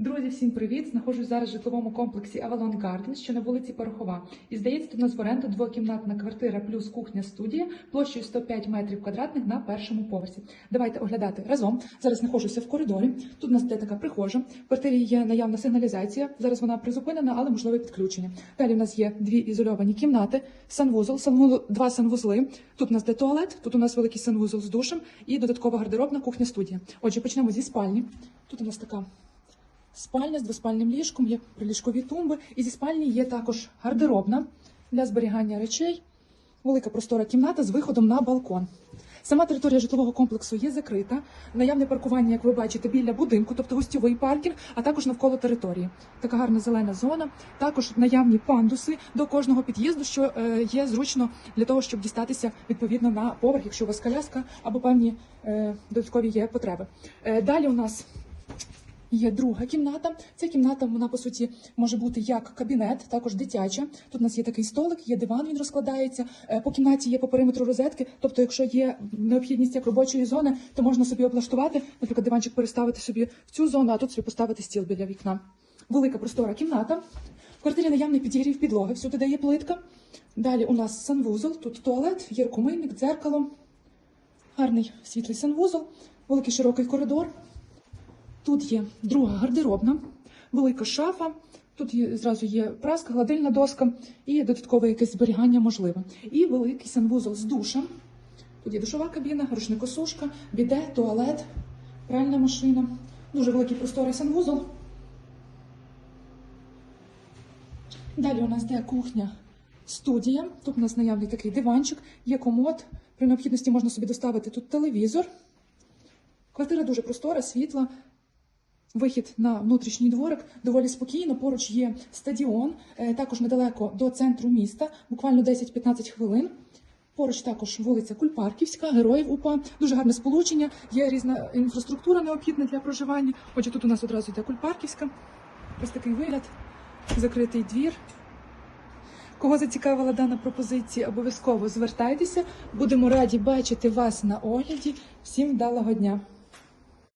Друзі, всім привіт! Знаходжусь зараз в житловому комплексі Avalon Gardens, що на вулиці Порохова. І здається, тут у нас в оренду двокімнатна квартира плюс кухня-студія площею 105 метрів квадратних на першому поверсі. Давайте оглядати разом. Зараз знаходжуся в коридорі. Тут у нас де така прихожа. В квартирі є наявна сигналізація. Зараз вона призупинена, але можливе підключення. Далі у нас є дві ізольовані кімнати, санвузол, санвузол два санвузли. Тут у нас де туалет, тут у нас великий санвузол з душем і додаткова гардеробна кухня-студія. Отже, почнемо зі спальні. Тут у нас така спальня з двоспальним ліжком, є приліжкові тумби. І зі спальні є також гардеробна для зберігання речей, велика простора кімната з виходом на балкон. Сама територія житлового комплексу є закрита. Наявне паркування, як ви бачите, біля будинку, тобто гостьовий паркінг, а також навколо території. Така гарна зелена зона. Також наявні пандуси до кожного під'їзду, що е, є зручно для того, щоб дістатися відповідно на поверх, якщо у вас коляска або певні е, додаткові є потреби. Е, далі у нас Є друга кімната. Ця кімната, вона по суті може бути як кабінет, також дитяча. Тут у нас є такий столик, є диван, він розкладається. Е, По кімнаті є по периметру розетки. Тобто, якщо є необхідність як робочої зони, то можна собі облаштувати, наприклад, диванчик переставити собі в цю зону, а тут собі поставити стіл біля вікна. Велика простора кімната. В квартирі наявний підігрів підлоги, всюди де є плитка. Далі у нас санвузол, тут туалет, є дзеркало. Гарний світлий санвузол, великий широкий коридор. Тут є друга гардеробна, велика шафа. Тут є, зразу є праска, гладильна доска і додаткове якесь зберігання можливе. І великий санвузол з душем. Тут є душова кабіна, рушникосушка, біде, туалет, пральна машина. Дуже великий просторий санвузол. Далі у нас де кухня, студія. Тут у нас наявний такий диванчик, є комод. При необхідності можна собі доставити тут телевізор. Квартира дуже простора, світла. Вихід на внутрішній дворик доволі спокійно. Поруч є стадіон, е, також недалеко до центру міста, буквально 10-15 хвилин. Поруч також вулиця Кульпарківська, Героїв УПА. Дуже гарне сполучення. Є різна інфраструктура необхідна для проживання. Отже, тут у нас одразу йде Кульпарківська. Ось такий вигляд, закритий двір. Кого зацікавила дана пропозиція, обов'язково звертайтеся. Будемо раді бачити вас на огляді. Всім вдалого дня!